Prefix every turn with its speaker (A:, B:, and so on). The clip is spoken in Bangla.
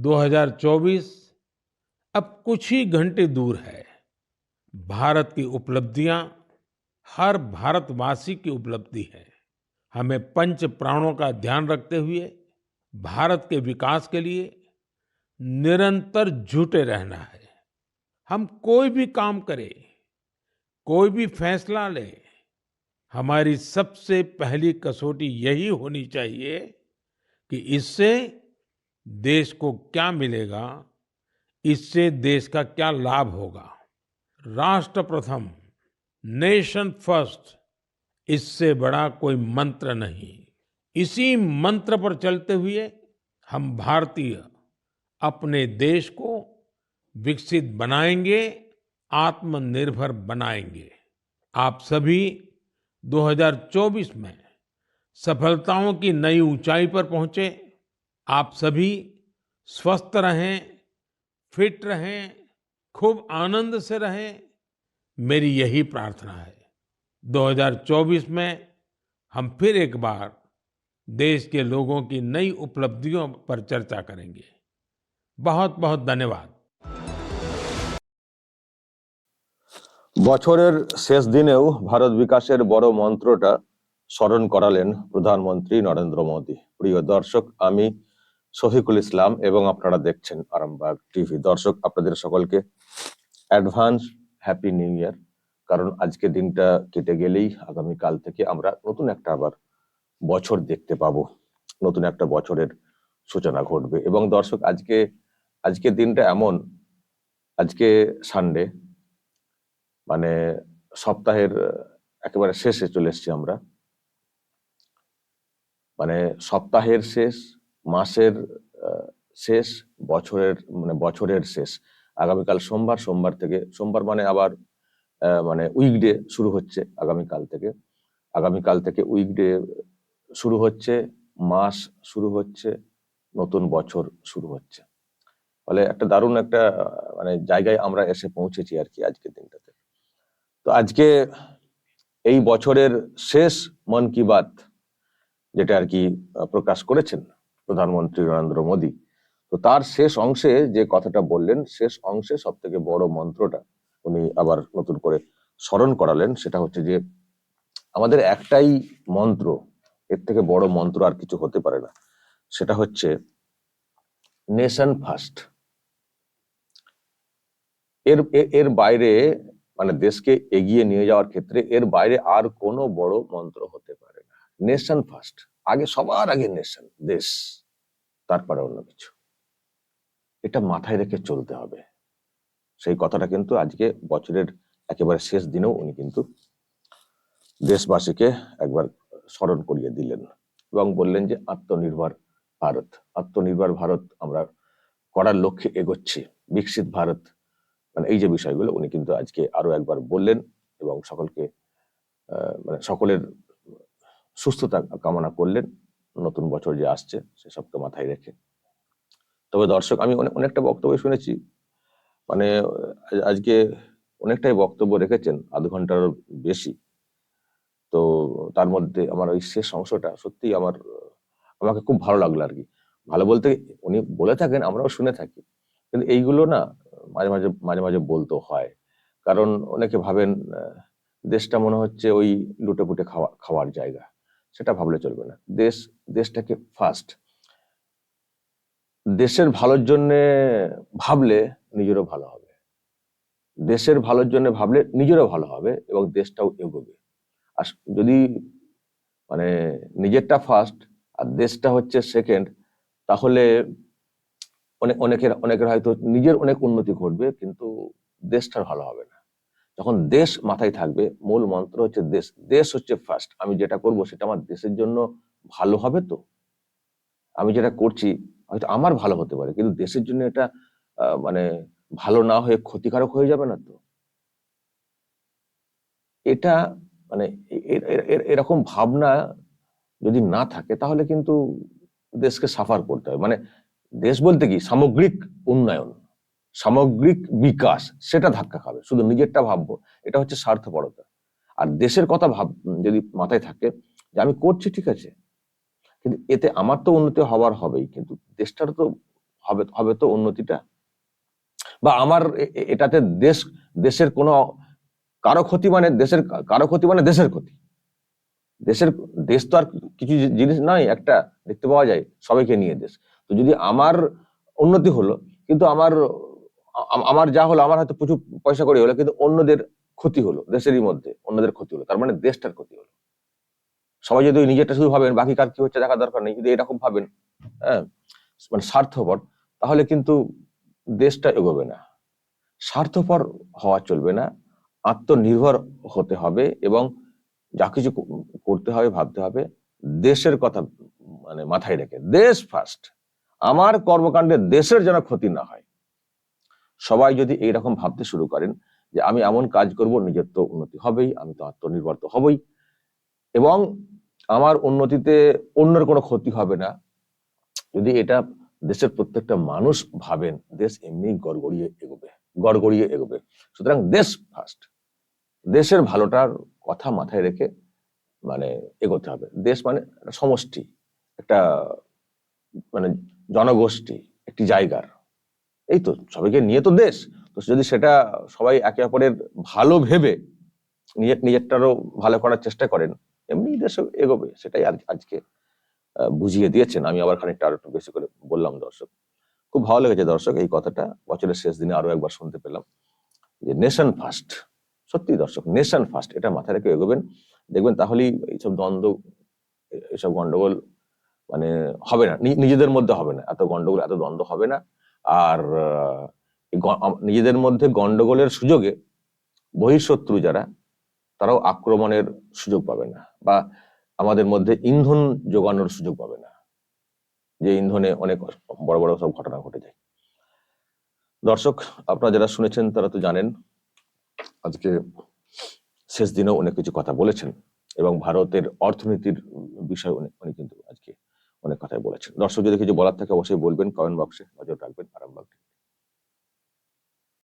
A: 2024 अब कुछ ही घंटे दूर है। भारत की उपलब्धियाँ हर भारतवासी की उपलब्धि है। हमें पंच प्राणों का ध्यान रखते हुए, भारत के विकास के लिए निरंतर जुटे रहना है। हम कोई भी काम करें, कोई भी फैसला लें, हमारी सबसे पहली कसौटी यही होनी चाहिए कि इससे देश को क्या मिलेगा, इससे देश का क्या लाभ होगा? राष्ट्र प्रथम नेशन फ़र्स्ट इससे बड़ा कोई मंत्र नहीं। इसी मंत्र पर चलते हुए हम भारतीय अपने देश को विकसित बनाएँगे, आत्मनिर्भर बनाएँगे। आप सभी 2024 में सफलताओं की नई ऊंचाई पर पहुँचे। आप सभी स्वस्थ रहें फिट रहें खूब आनंद से रहें मेरी यही प्रार्थना है 2024 में हम फिर एक बार देश के लोगों की नई उपलब्धियों पर चर्चा करेंगे बहुत बहुत धन्यवाद
B: বছরের শেষ দিনেও ভারত বিকাশের বড় মন্ত্রটা স্মরণ করালেন প্রধানমন্ত্রী নরেন্দ্র মোদী প্রিয় দর্শক আমি শফিকুল ইসলাম এবং আপনারা দেখছেন আরামবাগ টিভি। দর্শক, আপনাদের সকলকে অ্যাডভান্স হ্যাপি নিউ ইয়ার কারণ আজকে দিনটা কেটে গেলেই আগামী কাল থেকে আমরা নতুন একটা আবার বছর দেখতে পাবো, নতুন একটা বছরের সূচনা ঘটবে। এবং দর্শক, আজকে আজকে দিনটা এমন, আজকে সানডে মানে সপ্তাহের, একেবারে শেষে চলে এসেছি আমরা। মানে সপ্তাহের শেষ মাসের শেষ, বছরের মানে বছরের শেষ। আগামীকাল সোমবার সোমবার থেকে, সোমবার মানে আবার মানে উইকডে শুরু হচ্ছে আগামীকাল থেকে। আগামীকাল থেকে উইকডে শুরু হচ্ছে, মাস শুরু হচ্ছে, নতুন বছর শুরু হচ্ছে। ফলে একটা দারুণ একটা মানে জায়গায় আমরা এসে পৌঁছেছি আর কি আজকের দিনটাতে। তো আজকে এই বছরের শেষ মন কি বাত, যেটা আর কি প্রকাশ করেছেন প্রধানমন্ত্রী নরেন্দ্র মোদী। তো তার শেষ অংশে যে কথাটা বললেন, শেষ অংশে সব থেকে বড় মন্ত্রটা উনি আবার নতুন করে স্মরণ করালেন, সেটা হচ্ছে যে, আমাদের একটাই মন্ত্র, এর থেকে বড় মন্ত্র আর কিছু হতে পারে না। সেটা হচ্ছে, নেশন ফার্স্ট এর এর বাইরে মানে দেশকে এগিয়ে নিয়ে যাওয়ার ক্ষেত্রে এর বাইরে আর কোনো বড় মন্ত্র হতে পারে না। নেশন ফার্স্ট আগে সবার আগে নেশন দেশ, তারপরে অন্য কিছু। এটা মাথায় রেখে চলতে হবে। সেই কথাটা কিন্তু আজকে বছরের একেবারে শেষ দিনেও উনি কিন্তু দেশবাসীকে একবার স্মরণ করিয়ে দিলেন এবং বললেন যে, আত্মনির্ভর ভারত আত্মনির্ভর ভারত আমরা করার লক্ষ্যে এগোচ্ছি। বিকশিত ভারত। মানে এই যে বিষয়গুলো উনি কিন্তু আজকে আরও একবার বললেন এবং সকলকে মানে সকলের সুস্থতা কামনা করলেন, নতুন বছর যে আসছে সেসবকে মাথায় রেখে। তবে দর্শক, আমি অনেক অনেকটা বক্তব্য শুনেছি মানে আজকে অনেকটাই বক্তব্য রেখেছেন, আধ ঘণ্টার বেশি। তো তার মধ্যে আমার ওই শেষ অংশটা সত্যি আমার, আমাকে খুব ভালো লাগল আর কি। ভালো বলতে উনি বলে থাকেন, আমরাও শুনে থাকি। কিন্তু এইগুলো না, মাঝে মাঝে মাঝে মাঝে বলতেও হয়। কারণ অনেকে ভাবেন দেশটা মনে হচ্ছে ওই লুটেপুটে খাওয়া, খাওয়ার জায়গা। সেটা ভাবলে চলবে না। দেশ, দেশটাকে ফার্স্ট দেশের ভালোর জন্য ভাবলে নিজেরও ভালো হবে। দেশের ভালোর জন্য ভাবলে নিজেরও ভালো হবে এবং দেশটাও এগোবে। আর যদি মানে নিজেরটা ফার্স্ট আর দেশটা হচ্ছে সেকেন্ড তাহলে অনেক অনেকের অনেকের হয়তো নিজের অনেক উন্নতি ঘটবে, কিন্তু দেশটার ভালো হবে না। যখন দেশ মাথায় থাকবে, মূল মন্ত্র হচ্ছে দেশ দেশ হচ্ছে ফার্স্ট আমি যেটা করব সেটা আমার দেশের জন্য ভালো হবে তো? আমি যেটা করছি, হয়তো আমার ভালো হতে পারে, কিন্তু দেশের জন্য এটা মানে ভালো না হয়ে ক্ষতিকারক হয়ে যাবে না তো? এটা মানে এরকম ভাবনা যদি না থাকে, তাহলে কিন্তু দেশকে সাফার করতে হবে। মানে দেশ বলতে কি? সামগ্রিক উন্নয়ন। সামগ্রিক বিকাশ, সেটা ধাক্কা খাবে। শুধু নিজেরটা ভাববো, এটা হচ্ছে স্বার্থপরতা। আর দেশের কথা ভাব, যদি মাথায় থাকে যে আমি করছি ঠিক আছে, কিন্তু এতে আমার তো উন্নতি হওয়ার হবেই, কিন্তু দেশটার তো হবে হবে তো উন্নতিটা। বা আমার এটাতে দেশ, দেশের কোনো কারও ক্ষতি মানে দেশের, কারও ক্ষতি মানে দেশের ক্ষতি। দেশের, দেশ তো আর কিছু জিনিস নয়, একটা দেখতে পাওয়া যায় সবাইকে নিয়ে দেশ। তো যদি আমার উন্নতি হলো, কিন্তু আমার আমার যা হলো, আমার হয়তো প্রচুর পয়সা করে হলো, কিন্তু অন্যদের ক্ষতি হলো, দেশেরই মধ্যে অন্যদের ক্ষতি হলো, তার মানে দেশটার ক্ষতি হলো। সবাই যদি নিজেরটা শুধু ভাবেন, বাকি কার কি হচ্ছে দেখা দরকার নেই, যদি এরকম ভাবেন হ্যাঁ মানে স্বার্থপর, তাহলে কিন্তু দেশটা এগোবে না। স্বার্থপর হওয়া চলবে না, আত্মনির্ভর হতে হবে এবং যা কিছু করতে হবে, ভাবতে হবে, দেশের কথা মানে মাথায় রেখে, দেশ ফার্স্ট আমার কর্মকাণ্ডে দেশের যেন ক্ষতি না হয়। সবাই যদি এইরকম ভাবতে শুরু করেন যে আমি এমন কাজ করব, নিজের তো উন্নতি হবেই, আমি তো আত্মনির্ভর তো হবই। এবং আমার উন্নতিতে অন্যের কোনো ক্ষতি হবে না। যদি এটা দেশের প্রত্যেকটা মানুষ ভাবেন, দেশ এমনি গড়গড়িয়ে এগোবে গড়গড়িয়ে এগোবে। সুতরাং দেশ ফার্স্ট দেশের ভালোটার কথা মাথায় রেখে মানে এগোতে হবে। দেশ মানে সমষ্টি, একটা মানে জনগোষ্ঠী, একটি জায়গার। এই তো সবাইকে নিয়ে তো দেশ, তো যদি সেটা সবাই একে অপরের ভালো ভেবে নিজের, নিজেরটারও ভালো করার চেষ্টা করেন, এমনি দেশ এগোবে, সেটাই আজ- আজকে বুঝিয়ে দিয়েছেন। আমি আবার খানিকটা আরও একটু বেশি করে বললাম দর্শক। খুব ভালো লেগেছে দর্শক এই কথাটা, বছরের শেষ দিনে আরও একবার শুনতে পেলাম যে নেশন ফার্স্ট সত্যি দর্শক, নেশন ফার্স্ট এটা মাথায় রেখে এগোবেন। দেখবেন তাহলেই এইসব দ্বন্দ্ব এইসব গন্ডগোল মানে হবে নি- নিজেদের মধ্যে হবে না, এত গন্ডগোল, এত দ্বন্দ্ব হবে না। আর নিজেদের মধ্যে গন্ডগোলের সুযোগে বহিঃশত্রু যারা, তারাও আক্রমণের সুযোগ পাবে না বা আমাদের মধ্যে ইন্ধন যোগানোর সুযোগ পাবে না। যে ইন্ধনে অনেক বড় বড় সব ঘটনা ঘটে যায়। দর্শক, আপনারা যারা শুনেছেন তারা তো জানেন, আজকে শেষ দিনেও অনেক কিছু কথা বলেছেন এবং ভারতের অর্থনীতির বিষয় উনি কিন্তু আজকে অনেক কথাই বলেছেন। দর্শক যদি কিছু বলার থাকে, অবশ্যই বলবেন কমেন্ট বক্সে নজর রাখবেন। আরামবাগ